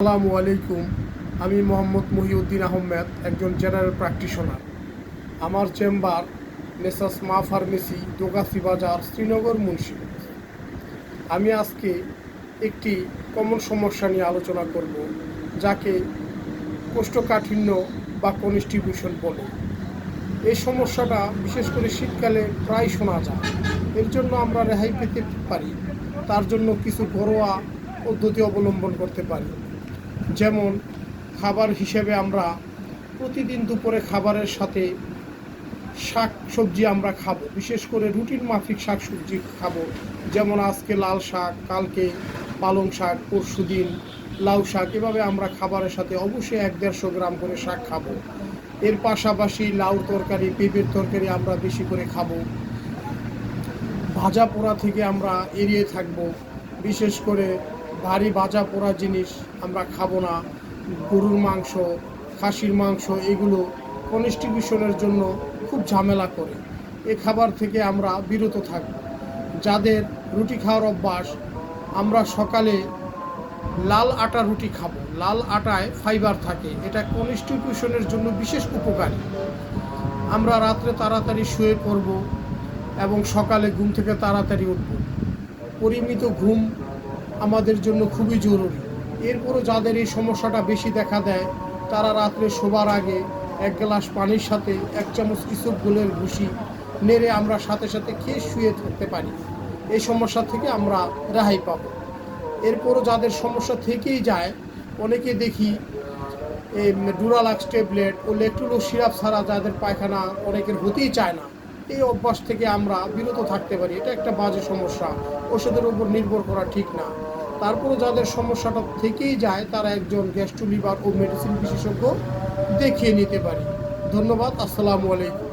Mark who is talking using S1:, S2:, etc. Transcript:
S1: আসসালামু আলাইকুম। আমি মোহাম্মদ মহিউদ্দিন আহমেদ, একজন জেনারেল প্র্যাকটিশনার। আমার চেম্বার, নেসাস মা ফার্মেসি দোগাসি বাজার, শ্রীনগর মুন্সিগঞ্জ। আমি আজকে একটি কমন সমস্যা নিয়ে আলোচনা করব, যাকে কোষ্ঠকাঠিন্য বা কনস্টিবিউশন বলে। এই সমস্যাটা বিশেষ করে শীতকালে প্রায় শোনা যায়। এর জন্য আমরা রেহাই পেতে পারি, তার জন্য কিছু ঘরোয়া পদ্ধতি অবলম্বন করতে পারি। যেমন খাবার হিসেবে আমরা প্রতিদিন দুপুরে খাবারের সাথে শাক সবজি আমরা খাব। বিশেষ করে রুটিন মাফিক শাক সবজি খাব। যেমন আজকে লাল শাক, কালকে পালং শাক, পরশু দিন লাউ শাক, এভাবে আমরা খাবারের সাথে অবশ্যই এক দেড়শো গ্রাম করে শাক খাব। এর পাশাপাশি লাউ তরকারি, পেঁপের তরকারি আমরা বেশি করে খাব। ভাজা পোড়া থেকে আমরা এড়িয়ে থাকব। বিশেষ করে ভারী ভাজা পোড়া জিনিস আমরা খাব না। গরুর মাংস, খাসির মাংস, এগুলো কনস্টিবিউশনের জন্য খুব ঝামেলা করে। এ খাবার থেকে আমরা বিরত থাকব। যাদের রুটি খাওয়ার অভ্যাস, আমরা সকালে লাল আটা রুটি খাব। লাল আটায় ফাইবার থাকে। এটা কনস্টিটিউশনের জন্য বিশেষ উপকারী। আমরা রাত্রে তাড়াতাড়ি শুয়ে পড়ব এবং সকালে ঘুম থেকে তাড়াতাড়ি উঠব। পরিমিত ঘুম আমাদের জন্য খুবই জরুরি। এরপরও যাদের এই সমস্যাটা বেশি দেখা দেয়, তারা রাত্রে শোবার আগে এক গ্লাস পানির সাথে এক চামচ ইসবগুলের ভুসি নেড়ে আমরা সাথে সাথে খেয়ে শুয়ে থাকতে পারি। এই সমস্যা থেকে আমরা রেহাই পাব। এরপরও যাদের সমস্যা থেকেই যায়, অনেকে দেখি এই ডুরালাক্স ট্যাবলেট ও লেকটুলো সিরাপ ছাড়া যাদের পায়খানা অনেকের হতেই চায় না, এই অভ্যাস থেকে আমরা বিরত থাকতে পারি। এটা একটা বাজে সমস্যা। ওষুধের উপর নির্ভর করা ঠিক না। তারপরে যাদের সমস্যাটা থেকেই যায়, তারা একজন গ্যাস্ট্রো লিভার ও মেডিসিন বিশেষজ্ঞ দেখিয়ে নিতে পারি। ধন্যবাদ, আসসালামু আলাইকুম।